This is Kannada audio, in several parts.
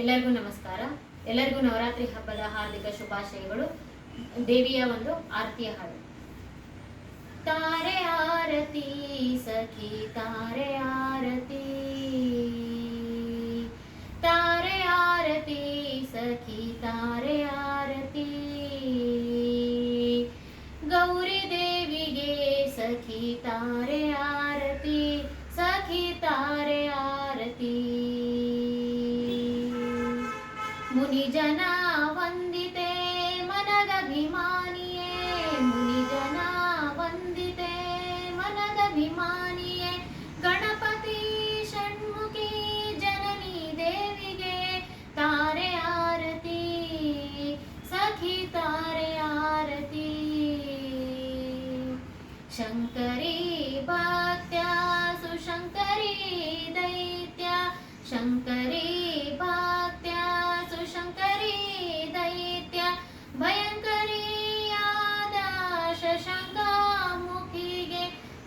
ಎಲ್ಲರಿಗೂ ನಮಸ್ಕಾರ. ಎಲ್ಲರಿಗೂ ನವರಾತ್ರಿ ಹಬ್ಬದ ಹಾರ್ದಿಕ ಶುಭಾಶಯಗಳು. ದೇವಿಯ ಒಂದು ಆರತಿಯ ಹಾಡು. ತಾರೆ ಆರತಿ ಸಖಿ, ತಾರೆ ಆರತಿ. ತಾರೆ ಆರತಿ ಸಖಿ, ತಾರೆ ಆರತಿ. ಗೌರಿ ದೇವಿಗೆ ಸಖಿ, ತಾರೆ ಮುನಿಜನ ವಂದಿತೆ ಮನದಭಿಮಾನಿಯೇ ಮುನಿಜನ ವಂದಿತೆ ಮನದಭಿಮಾನಿಯೇ ಗಣಪತಿ ಷಣ್ಮುಖಿ ಜನನಿ ದೇವಿಗೆ ತಾರೆ ಆರತಿ, ಸಖಿ ತಾರೆ ಆರತಿ. ಶಂಕರಿ ಭಕ್ತ್ಯ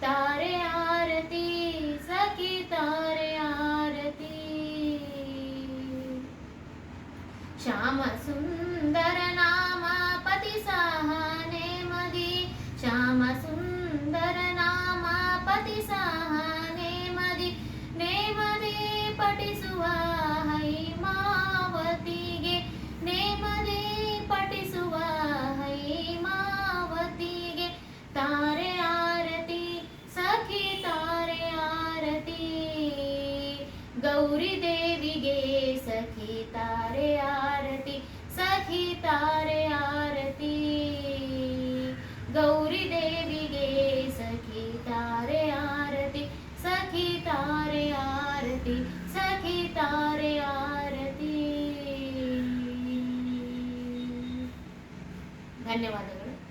तारे आरती सखी तारे आरती। श्याम सुन्दर नाम पतिसहा मगी श्याम सुन्दर नामा पति सहा ಗೌರಿ ದೇವಿಗೆ ಸಖಿ ತಾರೆ ಆರತಿ, ಸಖಿ ತಾರೆ ಆರತಿ. ಗೌರಿ ದೇವಿಗೆ ಸಖಿ ತಾರೆ ಆರತಿ, ಸಖಿ ತಾರೆ ಆರತಿ, ಸಖಿ ತಾರೆ ಆರತಿ. ಧನ್ಯವಾದಗಳು.